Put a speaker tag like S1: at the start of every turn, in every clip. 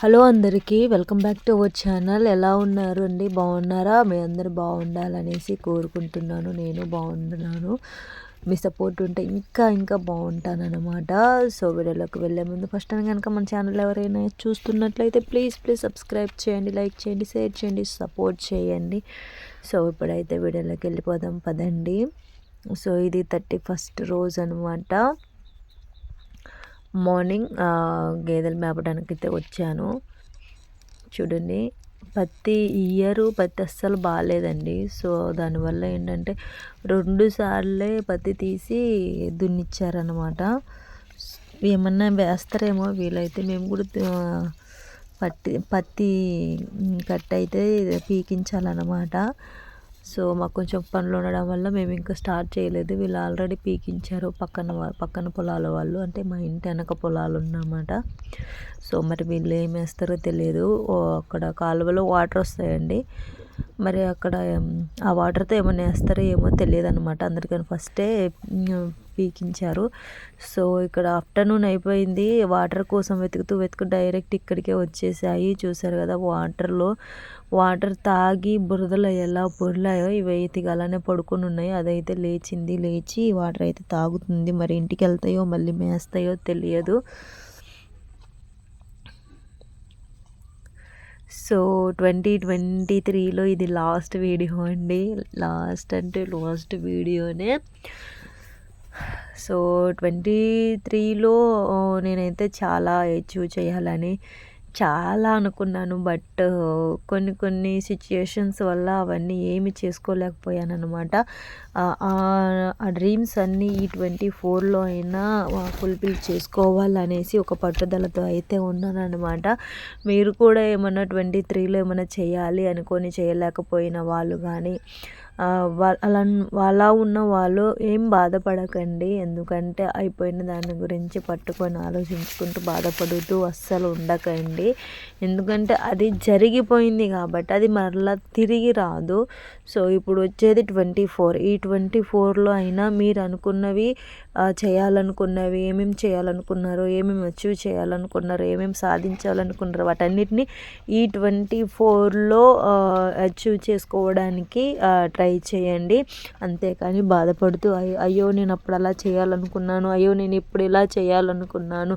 S1: Hello అందరికీ welcome back to our channel. ఎలా ఉన్నారు అండి బాగున్నారా? మీ అందరు బాగుండాలనేసి కోరుకుంటున్నాను. నేను బాగుంటున్నాను మీ సపోర్ట్ ఉంటే ఇంకా ఇంకా బాగుంటాను అనమాట సో వీడియోలోకి వెళ్ళే ముందు ఫస్ట్ అని కనుక మన ఛానల్ ఎవరైనా చూస్తున్నట్లయితే ప్లీజ్ ప్లీజ్ సబ్స్క్రైబ్ చేయండి లైక్ చేయండి షేర్ చేయండి సపోర్ట్ చేయండి. సో ఇప్పుడైతే వీడియోలోకి వెళ్ళిపోదాం. పదండి. సో ఇది థర్టీ ఫస్ట్ రోజు అనమాట మార్నింగ్ గేదెలు మేపడానికి అయితే వచ్చాను. చూడండి పత్తి ఇయరు పత్తి అస్సలు బాగాలేదండి. సో దానివల్ల ఏంటంటే రెండు సార్లే పత్తి తీసి దున్నిచ్చారనమాట ఏమన్నా వేస్తారేమో వీలైతే మేము కూడా పత్తి పత్తి కట్ అయితే పీకించాలన్నమాట. సో మాకు కొంచెం పనులు ఉండడం వల్ల మేము ఇంకా స్టార్ట్ చేయలేదు. వీళ్ళు ఆల్రెడీ పీకించారు పక్కన పక్కన పొలాల వాళ్ళు. అంటే మా ఇంటి వెనక పొలాలు ఉన్నమాట సో మరి వీళ్ళు ఏం వేస్తారో తెలియదు అక్కడ కాలువలో వాటర్ వస్తాయండి. మరి అక్కడ ఆ వాటర్తో ఏమైనా వేస్తారో ఏమో తెలియదు అనమాట అందరికని ఫస్టే పీకించారు. సో ఇక్కడ ఆఫ్టర్నూన్ అయిపోయింది. వాటర్ కోసం వెతుకుతూ వెతుకు డైరెక్ట్ ఇక్కడికే వచ్చేసాయి. చూసారు కదా వాటర్లో. వాటర్ తాగి బురదలు ఎలా పొర్లాయో ఇవి అయితే అలానే పడుకొని ఉన్నాయి. అదైతే లేచింది. లేచి వాటర్ అయితే తాగుతుంది. మరి ఇంటికి వెళ్తాయో మళ్ళీ మేస్తాయో తెలియదు. సో ట్వంటీ ట్వంటీ త్రీలో ఇది లాస్ట్ వీడియో అండి. లాస్ట్ అంటే లాస్ట్ వీడియోనే. సో ట్వంటీ త్రీలో నేనైతే చాలా అచీవ్ చేయాలని చాలా అనుకున్నాను బట్ కొన్ని కొన్ని సిచ్యుయేషన్స్ వల్ల అవన్నీ ఏమి చేసుకోలేకపోయాను అనమాట ఆ డ్రీమ్స్ అన్నీ ఈ ట్వంటీ ఫోర్లో అయినా ఫుల్ఫిల్ చేసుకోవాలనేసి ఒక పట్టుదలతో అయితే ఉన్నాను అనమాట మీరు కూడా ఏమన్నా ట్వంటీ త్రీలో ఏమైనా చేయాలి అనుకొని చేయలేకపోయిన వాళ్ళు కానీ అలా అలా ఉన్న వాళ్ళు ఏం బాధపడకండి. ఎందుకంటే అయిపోయిన దాని గురించి పట్టుకొని ఆలోచించుకుంటూ బాధపడుతూ అస్సలు ఉండకండి. ఎందుకంటే అది జరిగిపోయింది కాబట్టి అది మరలా తిరిగి రాదు. సో ఇప్పుడు వచ్చేది ట్వంటీ ఫోర్. ఈ ట్వంటీ ఫోర్లో అయినా మీరు అనుకున్నవి చేయాలనుకున్నవి ఏమేమి చేయాలనుకున్నారో ఏమేమి అచీవ్ చేయాలనుకున్నారో ఏమేమి సాధించాలనుకున్నారో వాటన్నిటిని ఈ ట్వంటీ ఫోర్లో అచీవ్ చేసుకోవడానికి ట్రై చేయండి. అంతేకాని బాధపడుతూ అయ్యో నేను అప్పుడు అలా చేయాలనుకున్నాను అయ్యో నేను ఇప్పుడు ఇలా చేయాలనుకున్నాను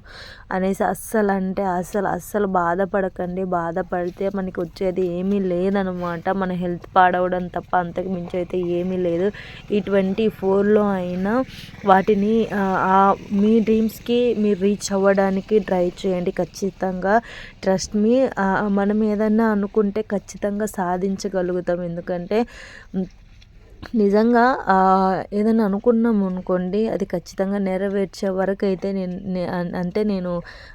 S1: అనేసి అస్సలు అంటే అస్సలు అస్సలు బాధపడకండి బాధపడితే మనకి వచ్చేది ఏమీ లేదనమాట. మన హెల్త్ పాడవడం తప్ప అంతకు మించి అయితే ఏమీ లేదు. ఈ ట్వంటీ ఫోర్లో అయినా వాటిని మీ డ్రీమ్స్కి మీరు రీచ్ అవ్వడానికి ట్రై చేయండి ఖచ్చితంగా. ట్రస్ట్ మీ మనం ఏదన్నా అనుకుంటే ఖచ్చితంగా సాధించగలుగుతాం. ఎందుకంటే నిజంగా ఏదైనా అనుకున్నాం అనుకోండి అది ఖచ్చితంగా నెరవేర్చే వరకు అయితే నేను అంటే నేను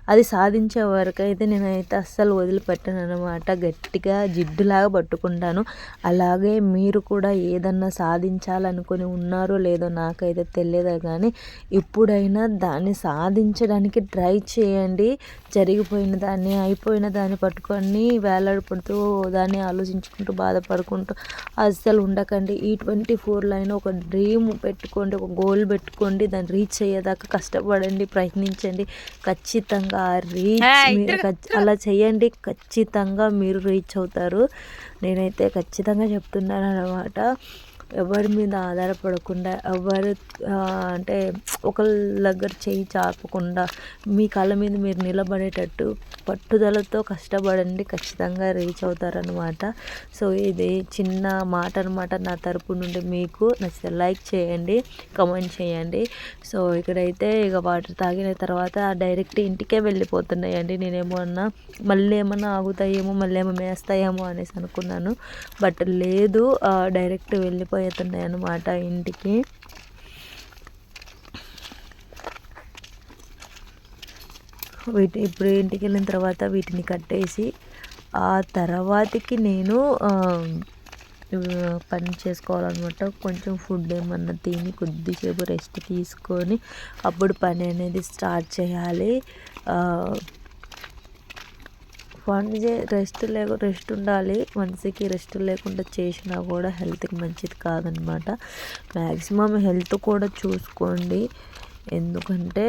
S1: అది సాధించే వరకు అయితే నేనైతే అస్సలు వదిలిపెట్టాను అనమాట గట్టిగా జిడ్డులాగా పట్టుకుంటాను. అలాగే మీరు కూడా ఏదన్నా సాధించాలనుకుని ఉన్నారో లేదో నాకైతే తెలియదు కానీ ఇప్పుడైనా దాన్ని సాధించడానికి ట్రై చేయండి. జరిగిపోయిన దాన్ని అయిపోయిన దాన్ని పట్టుకొని వేలాడిపడుతూ దాన్ని ఆలోచించుకుంటూ బాధపడుకుంటూ అస్సలు ఉండకండి. ఈ ట్వంటీ ఫోర్లో అయినా ఒక డ్రీమ్ పెట్టుకోండి ఒక గోల్ పెట్టుకోండి దాన్ని రీచ్ అయ్యేదాకా కష్టపడండి ప్రయత్నించండి. ఖచ్చితంగా రీచ్ అలా చేయండి ఖచ్చితంగా మీరు రీచ్ అవుతారు. నేనైతే ఖచ్చితంగా చెప్తున్నాను అనమాట ఎవరి మీద ఆధారపడకుండా ఎవరు అంటే ఒకళ్ళ దగ్గర చేయి చాపకుండా మీ కాళ్ళ మీద మీరు నిలబడేటట్టు పట్టుదలతో కష్టపడండి ఖచ్చితంగా రీచ్ అవుతారనమాట సో ఇది చిన్న మాట అనమాట నా తరపు నుండి. మీకు నచ్చితే లైక్ చేయండి కమెంట్ చేయండి. సో ఇక్కడైతే ఇక వాటర్ తాగిన తర్వాత డైరెక్ట్ ఇంటికే వెళ్ళిపోతున్నాయండి. నేనేమన్నా మళ్ళీ ఏమన్నా ఆగుతాయేమో మళ్ళీ ఏమో మేస్తాయేమో అనేసి అనుకున్నాను. బట్ లేదు డైరెక్ట్ వెళ్ళిపో వెళ్ళిపోతున్నాయి అన్నమాట ఇంటికి. వీటి ఇప్పుడు ఇంటికి వెళ్ళిన తర్వాత వీటిని కట్టేసి ఆ తర్వాతకి నేను పని చేసుకోవాలన్నమాట. కొంచెం ఫుడ్ ఏమన్నా తిని కొద్దిసేపు రెస్ట్ తీసుకొని అప్పుడు పని అనేది స్టార్ట్ చేయాలి. పని చే రెస్ట్ లేక రెస్ట్ ఉండాలి. మనిషికి రెస్ట్ లేకుండా చేసినా కూడా హెల్త్కి మంచిది కాదనమాట. మ్యాక్సిమం హెల్త్ కూడా చూసుకోండి. ఎందుకంటే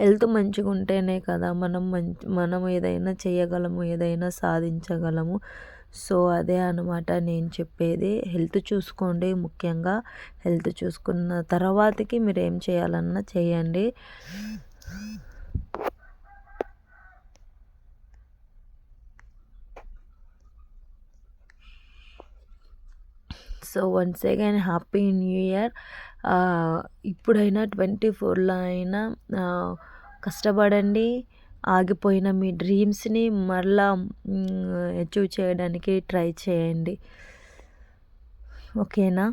S1: హెల్త్ మంచిగా ఉంటేనే కదా మనం మంచి మనం ఏదైనా చేయగలము ఏదైనా సాధించగలము. సో అదే అనమాట నేను చెప్పేది. హెల్త్ చూసుకోండి ముఖ్యంగా. హెల్త్ చూసుకున్న తర్వాతకి మీరు ఏం చేయాలన్నా చేయండి. So once again happy new year ఇప్పుడైనా ట్వంటీ ఫోర్లో అయినా కష్టపడండి. ఆగిపోయిన మీ డ్రీమ్స్ని మరలా అచీవ్ చేయడానికి ట్రై చేయండి. ఓకేనా?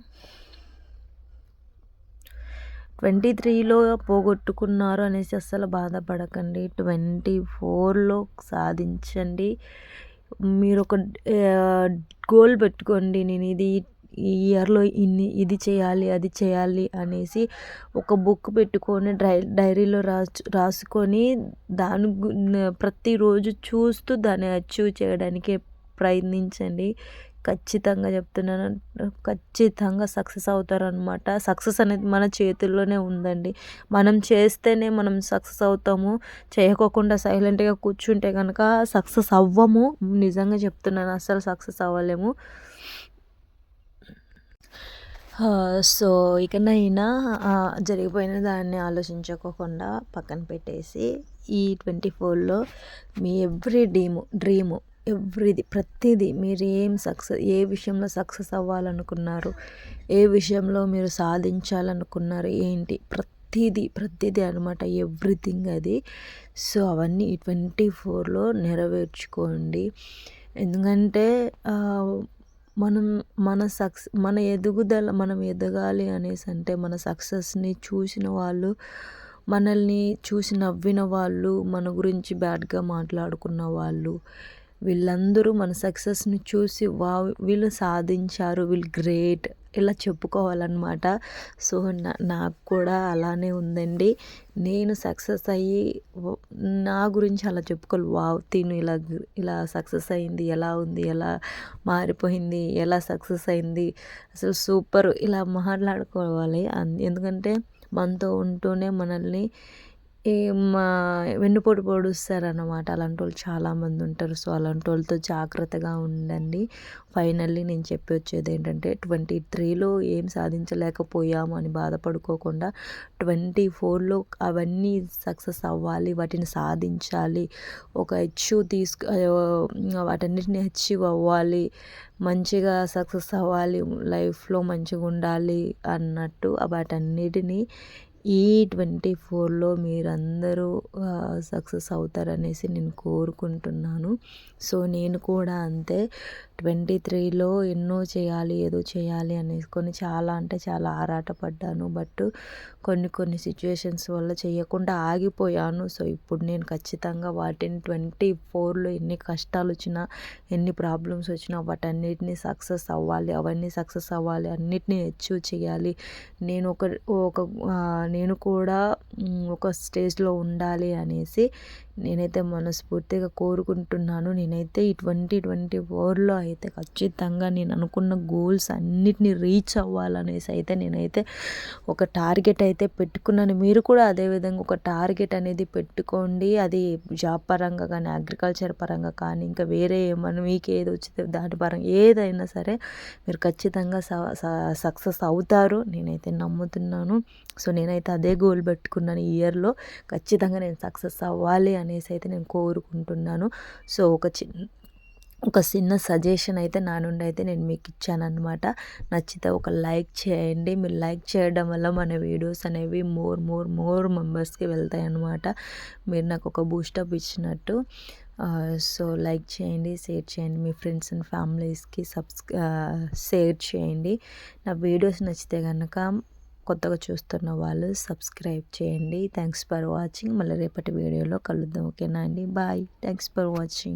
S1: ట్వంటీ త్రీలో పోగొట్టుకున్నారు అనేసి అస్సలు బాధపడకండి. ట్వంటీ ఫోర్లో సాధించండి. మీరు ఒక గోల్ పెట్టుకోండి. నేను ఇది ఈ ఇయర్లో ఇన్ని ఇది చేయాలి అది చేయాలి అనేసి ఒక బుక్ పెట్టుకొని డై డైరీలో రాసు రాసుకొని దాని ప్రతిరోజు చూస్తూ దాన్ని అచీవ్ చేయడానికి ప్రయత్నించండి. ఖచ్చితంగా చెప్తున్నాను. ఖచ్చితంగా సక్సెస్ అవుతారనమాట సక్సెస్ అనేది మన చేతుల్లోనే ఉందండి. మనం చేస్తేనే మనం సక్సెస్ అవుతాము. చేయకోకుండా సైలెంట్గా కూర్చుంటే కనుక సక్సెస్ అవ్వము. నిజంగా చెప్తున్నాను. అస్సలు సక్సెస్ అవ్వలేము. సో ఇకనైనా జరిగిపోయిన దాన్ని ఆలోచించుకోకుండా పక్కన పెట్టేసి ఈ ట్వంటీ ఫోర్లో మీ ఎవ్రీ డ్రీము డ్రీము ఎవ్రీది ప్రతిదీ మీరు ఏం సక్సెస్ ఏ విషయంలో సక్సెస్ అవ్వాలనుకున్నారు ఏ విషయంలో మీరు సాధించాలనుకున్నారు ఏంటి ప్రతిదీ ప్రతిదీ అనమాట ఎవ్రీథింగ్ అది. సో అవన్నీ ట్వంటీ ఫోర్లో నెరవేర్చుకోండి. ఎందుకంటే మనం మన సక్స్ మన ఎదుగుదల మనం ఎదగాలి అనేసి అంటే మన సక్సెస్ని చూసిన వాళ్ళు మనల్ని చూసి నవ్విన వాళ్ళు మన గురించి బ్యాడ్గా మాట్లాడుకున్న వాళ్ళు వీళ్ళందరూ మన సక్సెస్ని చూసి వా వీళ్ళు సాధించారు వీళ్ళు గ్రేట్ ఇలా చెప్పుకోవాలన్నమాట. సో నాకు కూడా అలానే ఉందండి. నేను సక్సెస్ అయ్యి నా గురించి అలా చెప్పుకోవాలి. వావ్ తిను ఇలా ఇలా సక్సెస్ అయింది. ఎలా ఉంది? ఎలా మారిపోయింది? ఎలా సక్సెస్ అయింది? అసలు సూపర్. ఇలా మాట్లాడుకోవాలి. ఎందుకంటే మనతో ఉంటూనే మనల్ని ఈ మా వెన్నుపోటు పొడుస్తారన్నమాట. అలాంటి వాళ్ళు చాలామంది ఉంటారు. సో అలాంటి వాళ్ళతో జాగ్రత్తగా ఉండండి. ఫైనల్లీ నేను చెప్పి వచ్చేది ఏంటంటే ట్వంటీ త్రీలో ఏం సాధించలేకపోయాము అని బాధపడుకోకుండా ట్వంటీ ఫోర్లో అవన్నీ సక్సెస్ అవ్వాలి వాటిని సాధించాలి ఒక అచీవ్ తీసుకు వాటన్నిటిని అచీవ్ అవ్వాలి మంచిగా సక్సెస్ అవ్వాలి లైఫ్లో మంచిగా ఉండాలి అన్నట్టు వాటన్నిటిని ఈ ట్వంటీ ఫోర్లో మీరందరూ సక్సెస్ అవుతారనేసి నేను కోరుకుంటున్నాను. సో నేను కూడా అంతే. ట్వంటీ త్రీలో ఎన్నో చేయాలి ఏదో చేయాలి అనేసుకొని చాలా అంటే చాలా ఆరాటపడ్డాను. బట్ కొన్ని కొన్ని సిచ్యువేషన్స్ వల్ల చేయకుండా ఆగిపోయాను. సో ఇప్పుడు నేను ఖచ్చితంగా వాటిని ట్వంటీ ఫోర్లో ఎన్ని కష్టాలు వచ్చినా ఎన్ని ప్రాబ్లమ్స్ వచ్చినా వాటన్నిటిని సక్సెస్ అవ్వాలి. అవన్నీ సక్సెస్ అవ్వాలి. అన్నిటినీ అచీవ్ చేయాలి. నేను ఒక ఒక నేను కూడా ఒక స్టేజ్లో ఉండాలి అనేసి నేనైతే మనస్ఫూర్తిగా కోరుకుంటున్నాను. నేనైతే ఈ ట్వంటీ ట్వంటీ ఫోర్లో అయితే ఖచ్చితంగా నేను అనుకున్న గోల్స్ అన్నిటిని రీచ్ అవ్వాలనేసి అయితే నేనైతే ఒక టార్గెట్ అయితే పెట్టుకున్నాను. మీరు కూడా అదేవిధంగా ఒక టార్గెట్ అనేది పెట్టుకోండి. అది జాబ్ పరంగా కానీ అగ్రికల్చర్ పరంగా కానీ ఇంకా వేరే ఏమన్నా మీకు ఏది వచ్చితే దాని పరంగా ఏదైనా సరే మీరు ఖచ్చితంగా సక్సెస్ అవుతారు. నేనైతే నమ్ముతున్నాను. సో నేనైతే అదే గోల్ పెట్టుకున్నాను ఈ ఇయర్లో ఖచ్చితంగా నేను సక్సెస్ అవ్వాలి అనేసి అయితే నేను కోరుకుంటున్నాను. సో ఒక చిన్న ఒక చిన్న సజెషన్ అయితే నా నుండి అయితే నేను మీకు ఇచ్చానమాట నచ్చితే ఒక లైక్ చేయండి. మీరు లైక్ చేయడం వల్ల మన వీడియోస్ అనేవి మోర్ మోర్ మోర్ మెంబర్స్కి వెళ్తాయి అన్నమాట మీరు నాకు ఒక బూస్టప్ ఇచ్చినట్టు. సో లైక్ చేయండి షేర్ చేయండి. మీ ఫ్రెండ్స్ అండ్ ఫ్యామిలీస్కి సబ్స్ షేర్ చేయండి. నా వీడియోస్ నచ్చితే కనుక కొత్తగా చూస్తున్న వాళ్ళు సబ్స్క్రైబ్ చేయండి. థ్యాంక్స్ ఫర్ వాచింగ్ మళ్ళీ రేపటి వీడియోలో కలుద్దాం. ఓకేనా అండి? Bye thanks for watching